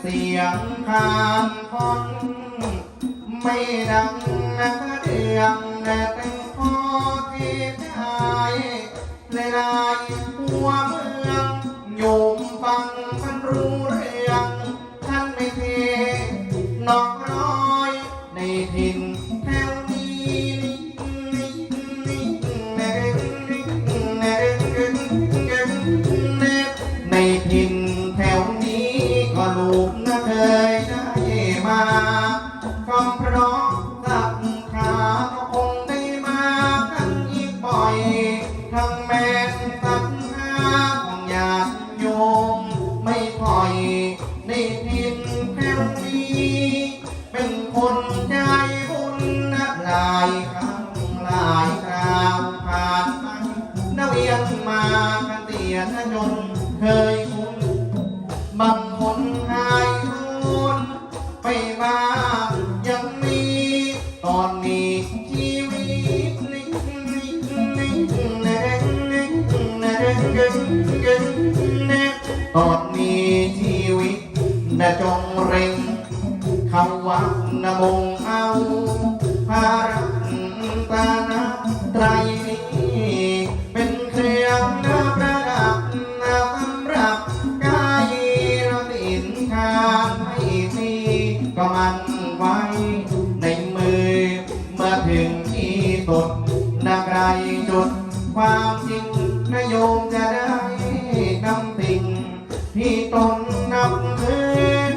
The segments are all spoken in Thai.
เสียงคานคอนไม่ดังนะเดียงแต่งพอที่หายลายหัวเมืองโยมฟังมันรู้เรื่องท่านไม่เทนอกร้อยในถิ่น ลูกนะเคยได้มาก็เพราะศรัทธาก็คงได้มากันอีกบ่อย ทั้งแม่ศรัทธาของญาติโยมไม่ปล่อยในถิ่นแถวนี้ เป็นคนใจบุญนับหลายครั้งหลายคราวผ่านไปนเวียนมากันเตียนจนเคยคุ้นบาง หายคนไปบ้างยังมี ตอนนี้ชีวิตนิ่งนิ่งนิ่งแน่แน่แน่แน่แน่ตอนนี้ชีวิตน่ะจงเร่งคำว่านมงเอาภารัตานะไตร ถึงที่สุดนาไกลจุด ความจริงนโยมจะได้นำสิ่ง ที่ตนนำคืน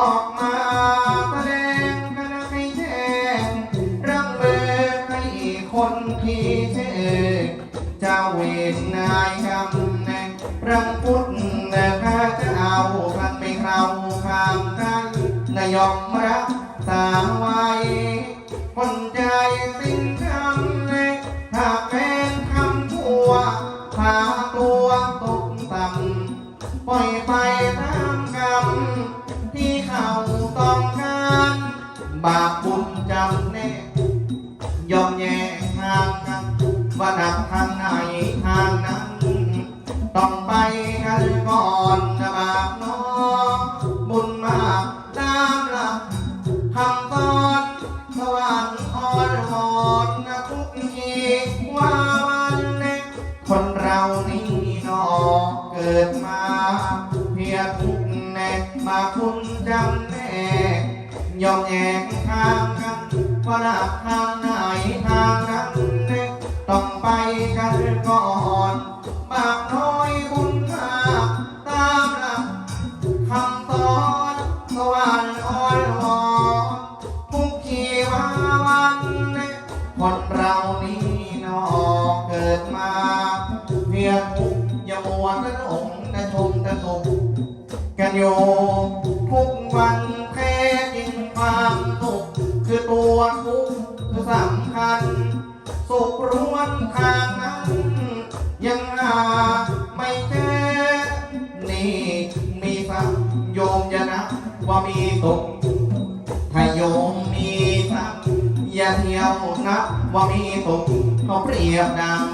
ออกมาแสดงกันให้แจ้งรังเบอให้คนที่เชื่อเจ้าเวรนายกำแนงรังพุทธแต่ข้าจะเอาพันไม่เข้าข้างกันนายอมรับสาไว้คนจสิ้ ปล่อยไปตามกรรมที่เขาต้องการบาปบุญจำแนกยอมแยกทางกันว่าหนักทางไหนทางนั้น ต้องไปกันก่อนนะบาปน้องบุญมากตามหลักคำสอนสวรรค์อ่อนวอนนะทุกทีว่าวันเล็กคนเรานี่นอเกิดมา ยอมแยกทางกันว่าหนักทางไหนทางนั้นต้องไปกันก่อนมากน้อยบุญมาตามหลักคำสอนสวรรค์อ่อนวอนทุกขีวาวันคนเรานี่หนอกเกิดมาเพียงทุกอย่ามัวแต่หลงแต่ชมแต่สุขกันอยู่ทุกวัน คือตัวทุกข์คือสำคัญ สุขรวนทางนั้น ยังหาไม่เจอนี่มีสักโยมจะนับว่ามีสุขถ้าโยมมีสักอย่าเที่ยวนับว่ามีสุขเขาเปรียบดัง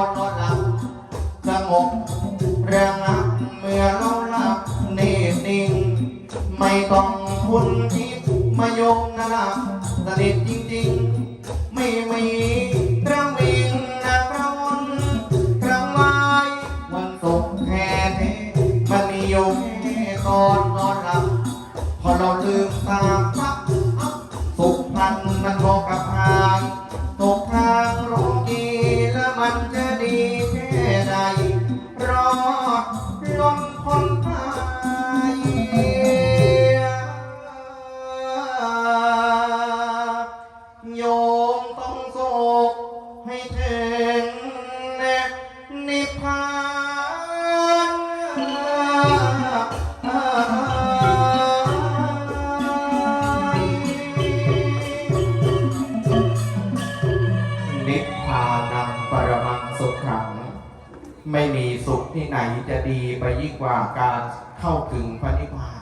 อนนอนหลับสงบเรื่องนักเมื่อเราหลับนิ่งนิ่ง ไม่ต้องคุณคิดมายงนะลับสนิทจริงๆ ไม่มีเรื่องวิ่งนะพระวนกลางวายวันตกแค่แท้มันมีอยู่แค่ตอนนอนหลับ พอเราลืมตาพับสุขพันนั้นบอกกับหายตกทางโลกีแล้วมันจะ นิพพานังปรมังสุขขัง ไม่มีสุขที่ไหนจะดีไปยิ่งกว่าการเข้าถึงพระนิพพาน